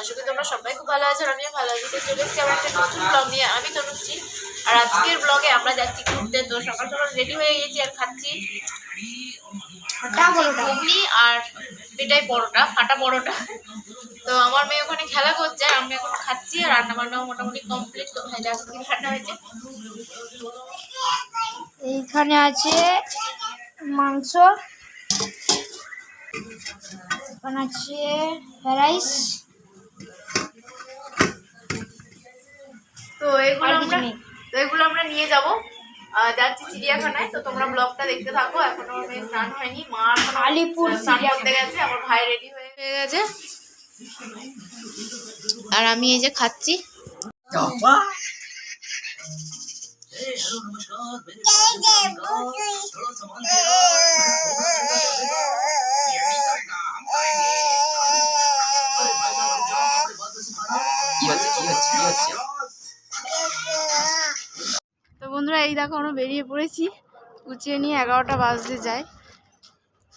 আশা করি তোমরা সবাই খুব ভালো আছো আমিও ভালো আছি। চলে এসেছি আমার একটা নতুন ব্লগ নিয়ে। আমি তনুশ্রী আর আজকের ব্লগে আমরা যাচ্ছি ঘুরতে। তো সকাল সকাল রেডি হয়ে গেছি আর খাচ্ছি। ঘুগনি আর এটাই পরোটা ফাটা পরোটা। তো আমার মেয়ে ওখানে খেলা করছে আর আমি এখন খাচ্ছি আর রান্না বান্নাও মোটামুটি কমপ্লিট তো ভাই দেখো কি রান্না হয়েছে। এইখানে আছে মাংস এখানে আছে রাইস তো এগুলো আর আমরা তো এগুলো আমরা নিয়ে যাব। যাচ্ছি চিড়িয়াখানায়। তো তোমরা ব্লগটা দেখতে থাকো। এখনও মেয়ে স্নান হয়নি। মা আলিপুর স্নান। করতে গেছে। আমার ভাই রেডি হয়ে হয়ে গেছে। আর আমি এই যে খাচ্ছি। কি হচ্ছে কি হচ্ছে কি হচ্ছে? বন্ধুরা, এই দেখো আমরা বেরিয়ে পড়েছি। গুছিয়ে নিয়ে এগারোটা বাজতে যায়।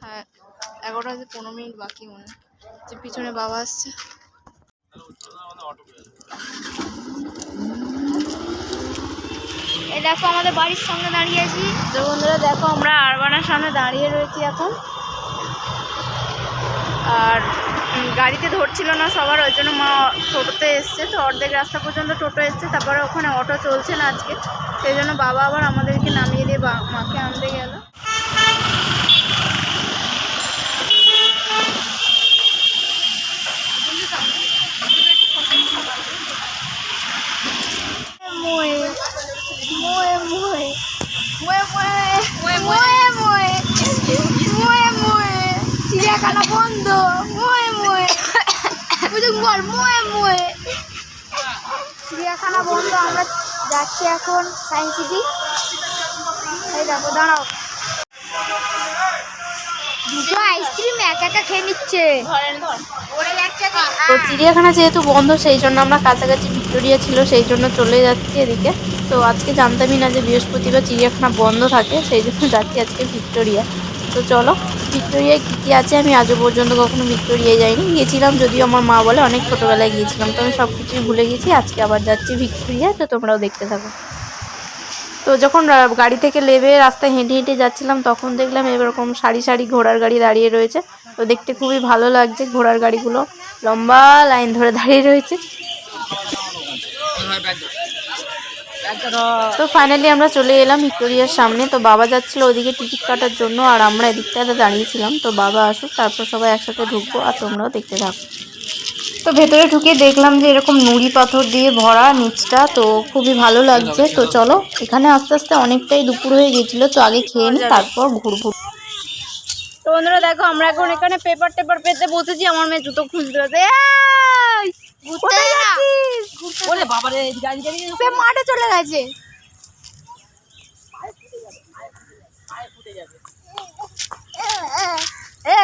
হ্যাঁ এগারোটা পনেরো মিনিট বাকি মনে। যে পিছনে বাবা আসছে। এই দেখো আমাদের বাড়ির সামনে দাঁড়িয়ে আছি। তো বন্ধুরা, দেখো আমরা আরবানার সামনে দাঁড়িয়ে রয়েছি এখন। আর গাড়িতে ধরছিল না সবার, ওই জন্য মা টোটোতে এসছে। তো অর্ধেক রাস্তা পর্যন্ত টোটো এসছে, তারপরে ওখানে অটো চলছে না আজকে। সেই জন্য বাবা আবার আমাদেরকে নামিয়ে দিয়ে মাকে আনতে গেল। বল মোয়ে মোয়ে। চিড়িয়াখানা বন্ধ, আমরা যাচ্ছি এখন সায়েন্স সিটি। এই দেখো, দাঁড়াও। দুটো আইসক্রিম একা একা খেয়ে নিচ্ছে। তো চিড়িয়াখানা যেহেতু বন্ধ, সেই জন্য আমরা কাছাকাছি ভিক্টোরিয়া ছিল, সেই জন্য চলে যাচ্ছি এদিকে। তো আজকে জানতামই না যে বৃহস্পতিবার চিড়িয়াখানা বন্ধ থাকে, সেই জন্য যাচ্ছি আজকে ভিক্টোরিয়া। তো চলো। ভিক্টোরিয়ায় কী কী আছে আমি আজও পর্যন্ত কখনো ভিক্টোরিয়ায় যাইনি। গিয়েছিলাম যদিও আমার মা বলে অনেক ছোটোবেলায় গিয়েছিলাম, তো আমি সব কিছুই ভুলে গেছি। আজকে আবার যাচ্ছি ভিক্টোরিয়া, তো তোমরাও দেখতে থাকো। তো যখন গাড়ি থেকে লেবে রাস্তায় হেঁটে হেঁটে যাচ্ছিলাম, তখন দেখলাম এরকম সারি সারি ঘোড়ার গাড়ি দাঁড়িয়ে রয়েছে। তো দেখতে খুবই ভালো লাগছে ঘোড়ার গাড়িগুলো। লম্বা লাইন ধরে দাঁড়িয়ে রয়েছে। তো ফাইনালি আমরা চলে এলাম ভিক্টোরিয়ার সামনে। তো বাবা যাচ্ছিল ওদিকে টিকিট কাটার জন্য আর আমরা এদিকটাতে দাঁড়িয়েছিলাম। তো বাবা আসুক, তারপর সবাই একসাথে ঢুকবো আর তোমরাও দেখতে থাকো। তো ভেতরে ঢুকে দেখলাম যে এরকম নুড়ি পাথর দিয়ে ভরা নিচটা, তো খুবই ভালো লাগছে। তো চলো, এখানে আস্তে আস্তে অনেকটাই দুপুর হয়ে গেছিল, তো আগে খেয়ে নিই তারপর ঘুরবো। তো বন্ধুরা দেখো, আমরা এখন এখানে পেপার টেপার পেতে বসেছি, আমার মেয়ে জুতো খুঁজতে হচ্ছে কোথায় যাচ্ছিস? ওরে বাবারে এদিকে সে মাঠে চলে গেছে। এ, এ, এ,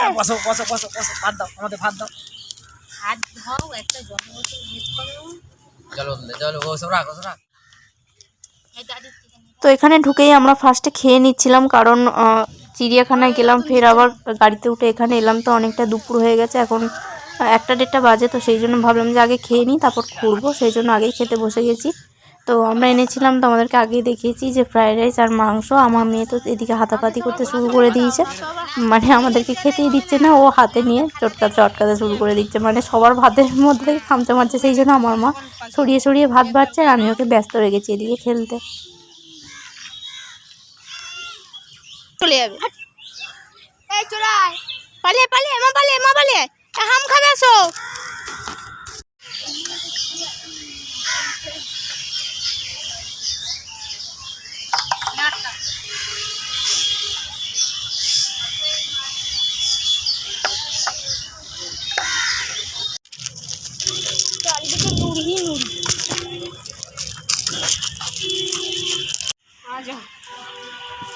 এ। বসো বসো বসো বসো ভাত দাও আমাদের ভাত দাও। হাত ধোও একটা জন্মদিন মিস করে। চলো চলো বসো রাখ রাখ। এই দাদির তো এখানে ঢুকেই আমরা ফার্স্টে খেয়ে নিচ্ছিলাম কারণ চিড়িয়াখানায় গেলাম ফের আবার গাড়িতে উঠে এখানে এলাম তো অনেকটা দুপুর হয়ে গেছে এখন একটা দেড়টা বাজে তো সেই জন্য ভাবলাম যে আগে খেয়ে নিই, তারপর ঘুরবো সেই জন্য আগেই খেতে বসে গেছি। তো আমরা এনেছিলাম, তো আমাদেরকে আগেই দেখিয়েছি যে ফ্রাইড রাইস আর মাংস। আমার মেয়ে তো এদিকে হাতাপাতি করতে শুরু করে দিয়েছে। মানে আমাদেরকে খেতেই দিচ্ছে না, ও হাতে নিয়ে চটকাতে চটকাতে শুরু করে দিচ্ছে। মানে সবার ভাতের মধ্যে থেকে খামচা মারছে, সেই জন্য আমার মা সরিয়ে সরিয়ে ভাত বাড়ছে আর আমি ওকে ব্যস্ত গেছি এদিকে খেলতে। চলে যাবে। হাম খাবে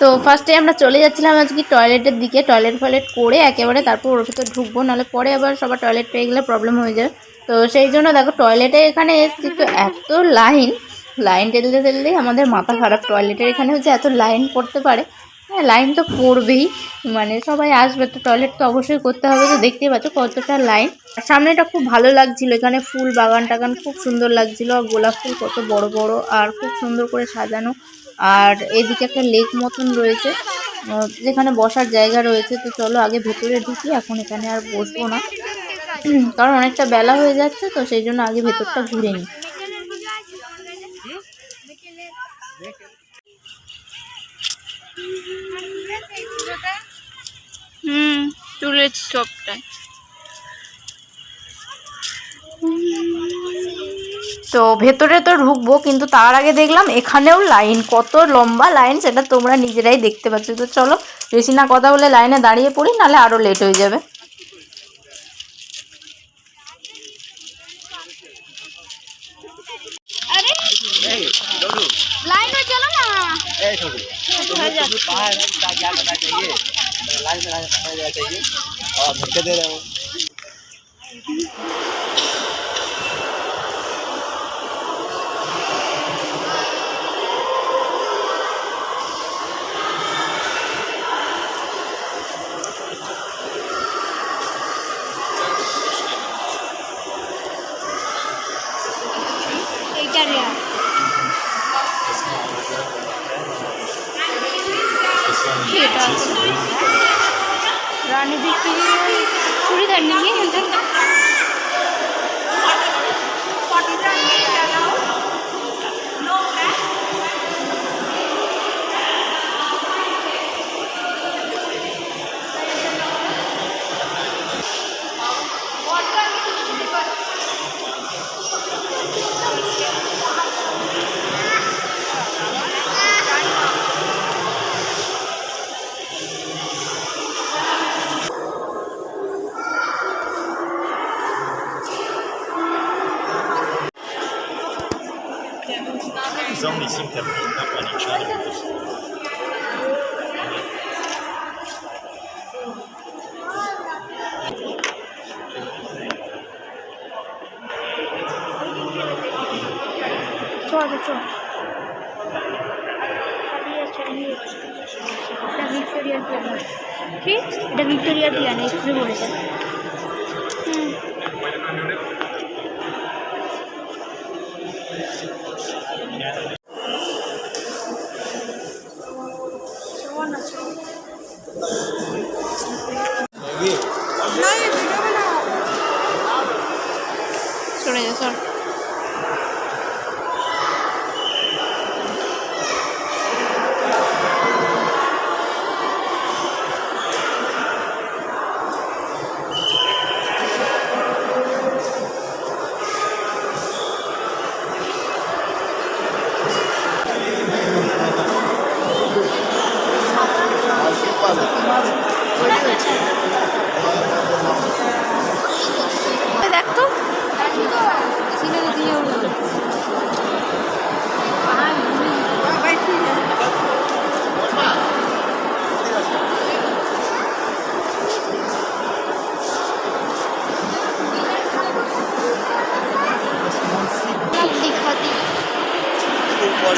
তো ফার্স্টে আমরা চলে যাচ্ছিলাম আজকে টয়লেটের দিকে। টয়লেট ফয়লেট করে একেবারে তারপর ওর ভিতরে ঢুকবো, নাহলে পরে আবার সবার টয়লেট পেয়ে গেলে প্রবলেম হয়ে যায়। তো সেই জন্য দেখো টয়লেটে এখানে এসেছি, তো এত লাইন লাইন টেলতে টেলতেই আমাদের মাথা খারাপ। টয়লেটের এখানে হচ্ছে এত লাইন পড়তে পারে হ্যাঁ লাইন তো পড়বেই। মানে সবাই আসবে, তো টয়লেট তো অবশ্যই করতে হবে। তো দেখতেই পাচ্ছ কতটা লাইন সামনেটা খুব ভালো লাগছিল, এখানে ফুল বাগান টাগান খুব সুন্দর লাগছিল, আর গোলাপ ফুল কত বড় বড়, আর খুব সুন্দর করে সাজানো। আর এদিকে একটা লেক মতন রয়েছে। যেখানে বসার জায়গা রয়েছে। তো চলো আগে ভেতরে ঢুকি এখন এখানে আর বসবো না। কারণ অনেকটা বেলা হয়ে যাচ্ছে তো সেই জন্য আগে ভেতরটা ঘুরে নিই। হুম তুলেছি সবটাই। তো ভেতরে তো ঢুকবো কিন্তু তার আগে দেখলাম এখানেও লাইন কত লম্বা লাইন সেটা তোমরা নিজেরাই দেখতে পাচ্ছ তো চলো বেশি না কথা বলে লাইনে দাঁড়িয়ে পড়ি নাহলে আরও লেট হয়ে যাবে अरे लाइन में चलो ना এইটা চল চল এটা ভিক্টোরিয়ার পিয়ানো কি এটা ভিক্টোরিয়ার পিয়ানো একটু বলেছে হুম সরে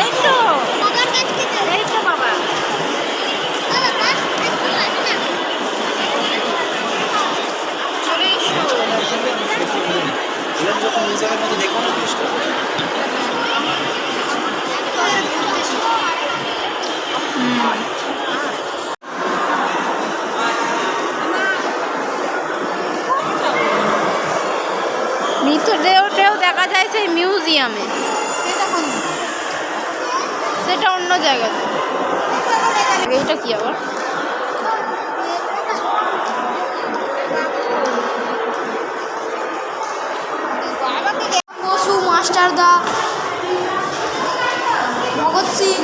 এই তো এই তো বাবা চলে এসো মৃতদেহটাও দেখা যায় সেই মিউজিয়ামে। সেটা অন্য জায়গাতে। এইটা কি আবার? বসু মাস্টারদা ভগৎ সিং।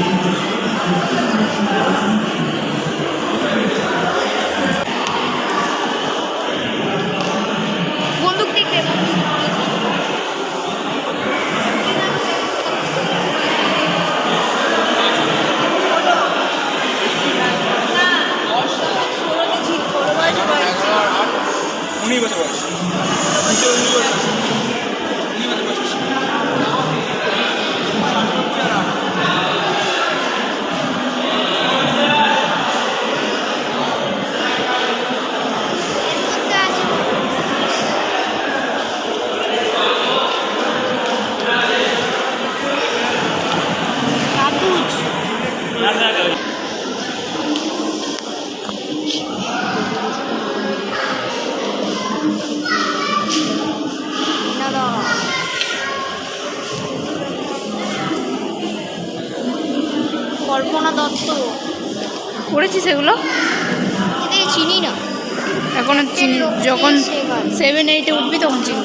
Thank you. কল্পনা দত্ত। পড়েছিস এগুলো? চিনি না। এখন যখন সেভেন এইটে উঠবি তখন চিনি।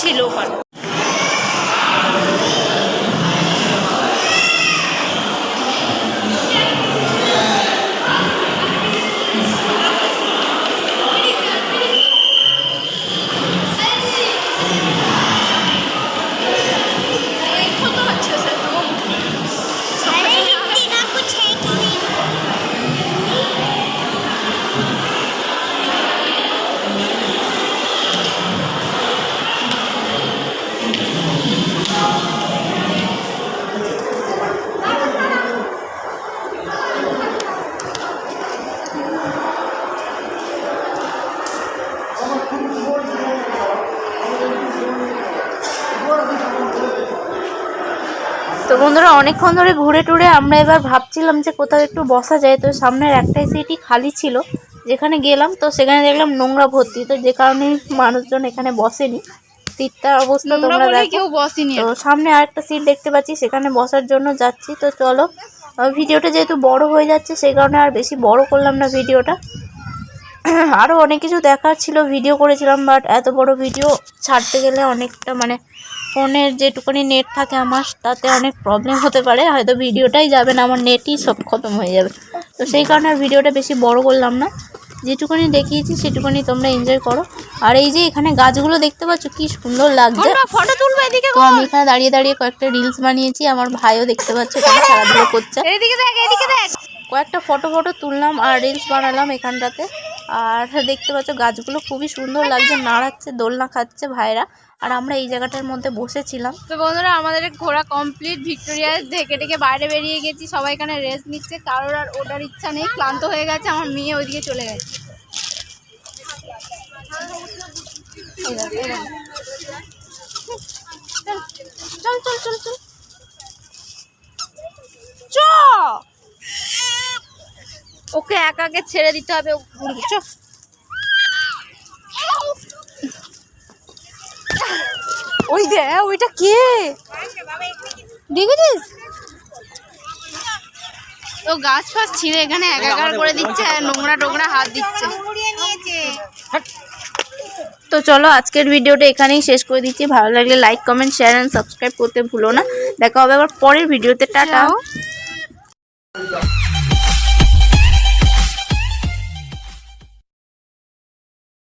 ছিল ওখানে। তো বন্ধুরা অনেকক্ষণ ধরে ঘুরে টুরে আমরা এবার ভাবছিলাম যে কোথাও একটু বসা যায়। তো সামনের একটাই সিটই খালি ছিল যেখানে গেলাম। তো সেখানে দেখলাম নোংরা ভর্তি। তো যে কারণে মানুষজন এখানে বসেনি। সিটটার অবস্থা তোমরা দেখো। তো সামনে আরেকটা সিট দেখতে পাচ্ছি সেখানে বসার জন্য যাচ্ছি। তো চলো ভিডিওটা যেহেতু বড় হয়ে যাচ্ছে সেই কারণে আর বেশি বড় করলাম না ভিডিওটা। আরও অনেক কিছু দেখার ছিল ভিডিও করেছিলাম বাট এত বড় ভিডিও ছাড়তে গেলে অনেকটা মানে ফোনের যেটুকুনি নেট থাকে আমার তাতে অনেক প্রবলেম হতে পারে। হয়তো ভিডিওটাই যাবে না আমার নেটই সব খতম হয়ে যাবে। তো সেই কারণে ভিডিওটা বেশি বড় করলাম না। যেটুকুনি দেখিয়েছি সেটুকুনি তোমরা এনজয় করো। আর এই যে এখানে গাছগুলো দেখতে পাচ্ছ কি সুন্দর লাগছে। ফটো তুলবে এদিকে তো আমি এখানে দাঁড়িয়ে দাঁড়িয়ে কয়েকটা রিলস বানিয়েছি আমার ভাইও দেখতে পাচ্ছে এখানে খেলাধুলো করছে। এদিকে দেখ এদিকে দেখ। কয়েকটা ফটো ফটো তুললাম আর রিলস বানালাম এখানটাতে। আর দেখতে পাচ্ছ গাছগুলো খুবই সুন্দর লাগছে, নাড়াচ্ছে, দোলনা খাচ্ছে ভাইরা। আর আমরা এই জায়গাটার মধ্যে বসেছিলাম। তো বন্ধুরা, আমাদের ঘোরা কমপ্লিট ভিক্টোরিয়া ঢেকে টেকে বাইরে বেরিয়ে গেছি। সবাই এখানে রেস্ট নিচ্ছে। কারোর আর ওটার ইচ্ছা নেই, ক্লান্ত হয়ে গেছে, আমার মেয়ে ওইদিকে চলে গেছে। চল চল চল চল। চ! ওকে একাকে ছেড়ে দিতে হবে চ। ওই দে ওইটা কে? দেখেছিস? ও গাছ ফাছ ছিঁড়ে এখানে এক একাকার করে দিচ্ছে আর নোংরা টোংরা হাত দিচ্ছে। তো চলো আজকের ভিডিওটা এখানেই শেষ করে দিচ্ছি। ভালো লাগলে like comment share and subscribe করতে ভুলো না। দেখা হবে আবার পরের ভিডিওতে টাটা।